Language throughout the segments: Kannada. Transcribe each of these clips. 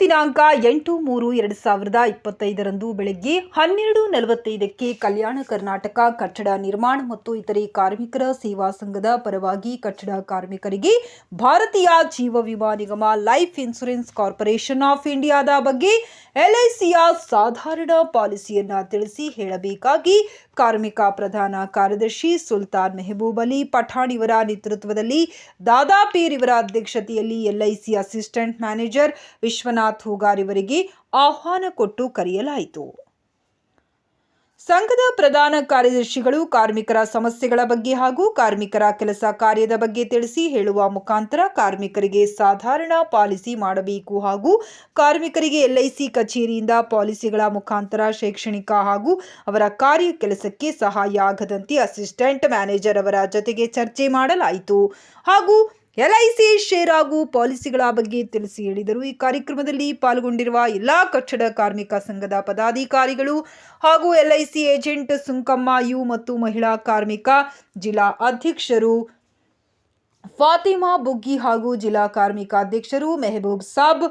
ದಿನಾಂಕ ಎಂಟು ಮೂರು ಎರಡು ಸಾವಿರದ ಇಪ್ಪತ್ತೈದರಂದು ಬೆಳಗ್ಗೆ ಹನ್ನೆರಡು ನಲವತ್ತೈದಕ್ಕೆ ಕಲ್ಯಾಣ ಕರ್ನಾಟಕ ಕಟ್ಟಡ ನಿರ್ಮಾಣ ಮತ್ತು ಇತರೆ ಕಾರ್ಮಿಕರ ಸೇವಾ ಸಂಘದ ಪರವಾಗಿ ಕಟ್ಟಡ ಕಾರ್ಮಿಕರಿಗೆ ಭಾರತೀಯ ಜೀವ ವಿಮಾ ನಿಗಮ ಲೈಫ್ ಇನ್ಶೂರೆನ್ಸ್ ಕಾರ್ಪೊರೇಷನ್ ಆಫ್ ಇಂಡಿಯಾದ ಬಗ್ಗೆ ಎಲ್ಐಸಿಯ ಸಾಧಾರಣ ಪಾಲಿಸಿಯನ್ನ ತಿಳಿಸಿ ಹೇಳಬೇಕಾಗಿ ಕಾರ್ಮಿಕ ಪ್ರಧಾನ ಕಾರ್ಯದರ್ಶಿ ಸುಲ್ತಾನ್ ಮೆಹಬೂಬ್ ಅಲಿ ಪಠಾಣ್ ಇವರ ನೇತೃತ್ವದಲ್ಲಿ ದಾದಾಪೀರ್ ಇವರ ಅಧ್ಯಕ್ಷತೆಯಲ್ಲಿ LIC assistant manager Vishwanath Hoogar ಇವರಿಗೆ ಆಹ್ವಾನ ಕೊಟ್ಟು ಕರೆಯಲಾಯಿತು. ಸಂಘದ ಪ್ರಧಾನ ಕಾರ್ಯದರ್ಶಿಗಳು ಕಾರ್ಮಿಕರ ಸಮಸ್ಯೆಗಳ ಬಗ್ಗೆ ಹಾಗೂ ಕಾರ್ಮಿಕರ ಕೆಲಸ ಕಾರ್ಯದ ಬಗ್ಗೆ ತಿಳಿಸಿ ಹೇಳುವ ಮುಖಾಂತರ ಕಾರ್ಮಿಕರಿಗೆ ಸಾಧಾರಣ ಪಾಲಿಸಿ ಮಾಡಬೇಕು ಹಾಗೂ ಕಾರ್ಮಿಕರಿಗೆ ಎಲ್ಐಸಿ ಕಚೇರಿಯಿಂದ ಪಾಲಿಸಿಗಳ ಮುಖಾಂತರ ಶೈಕ್ಷಣಿಕ ಹಾಗೂ ಅವರ ಕಾರ್ಯ ಕೆಲಸಕ್ಕೆ ಸಹಾಯ ಆಗದಂತೆ ಅಸಿಸ್ಟೆಂಟ್ ಮ್ಯಾನೇಜರ್ ಅವರ ಜೊತೆಗೆ ಚರ್ಚೆ ಮಾಡಲಾಯಿತು ಹಾಗೂ ಎಲ್ಐಸಿ ಶೇರ್ ಹಾಗೂ ಪಾಲಿಸಿಗಳ ಬಗ್ಗೆ ತಿಳಿಸಿ ಹೇಳಿದರು. ಈ ಕಾರ್ಯಕ್ರಮದಲ್ಲಿ ಪಾಲ್ಗೊಂಡಿರುವ ಎಲ್ಲಾ ಕಟ್ಟಡ ಕಾರ್ಮಿಕ ಸಂಘದ ಪದಾಧಿಕಾರಿಗಳು ಹಾಗೂ ಎಲ್ಐಸಿ ಏಜೆಂಟ್ ಸುಂಕಮ್ಮ, ಯು ಮತ್ತು ಮಹಿಳಾ ಕಾರ್ಮಿಕ, ಜಿಲ್ಲಾ ಅಧ್ಯಕ್ಷರು, ಫಾತಿಮಾ ಬುಗ್ಗಿ ಹಾಗೂ ಜಿಲ್ಲಾ ಕಾರ್ಮಿಕ ಅಧ್ಯಕ್ಷರು, ಮೆಹಬೂಬ್ ಸಾಬ್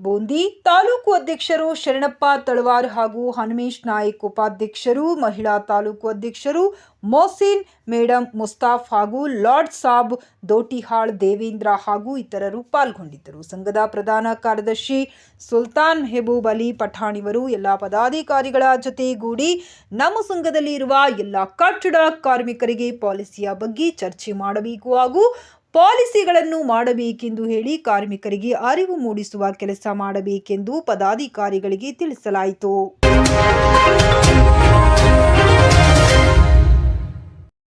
ಬೂಂದಿ ತಾಲೂಕು ಅಧ್ಯಕ್ಷರು ಶರಣಪ್ಪ ತಳವಾರ್ ಹಾಗೂ ಹನುಮೇಶ್ ನಾಯಕ್ ಉಪಾಧ್ಯಕ್ಷರು, ಮಹಿಳಾ ತಾಲೂಕು ಅಧ್ಯಕ್ಷರು ಮೊಹಸಿನ್, ಮೇಡಂ ಮುಸ್ತಾಫ್ ಹಾಗೂ ಲಾರ್ಡ್ ಸಾಬ್ ದೋಟಿಹಾಳ್, ದೇವೇಂದ್ರ ಹಾಗೂ ಇತರರು ಪಾಲ್ಗೊಂಡಿದ್ದರು. ಸಂಘದ ಪ್ರಧಾನ ಕಾರ್ಯದರ್ಶಿ ಸುಲ್ತಾನ್ ಮೆಹಬೂಬ್ ಅಲಿ ಪಠಾಣಿವರು ಎಲ್ಲ ಪದಾಧಿಕಾರಿಗಳ ಜೊತೆಗೂಡಿ ನಮ್ಮ ಸಂಘದಲ್ಲಿ ಇರುವ ಎಲ್ಲ ಕಟ್ಟಡ ಕಾರ್ಮಿಕರಿಗೆ ಪಾಲಿಸಿಯ ಬಗ್ಗೆ ಚರ್ಚೆ ಮಾಡಬೇಕು ಹಾಗೂ ಪಾಲಿಸಿಗಳನ್ನು ಮಾಡಬೇಕೆಂದು ಹೇಳಿ ಕಾರ್ಮಿಕರಿಗೆ ಅರಿವು ಮೂಡಿಸುವ ಕೆಲಸ ಮಾಡಬೇಕೆಂದು ಪದಾಧಿಕಾರಿಗಳಿಗೆ ತಿಳಿಸಲಾಯಿತು.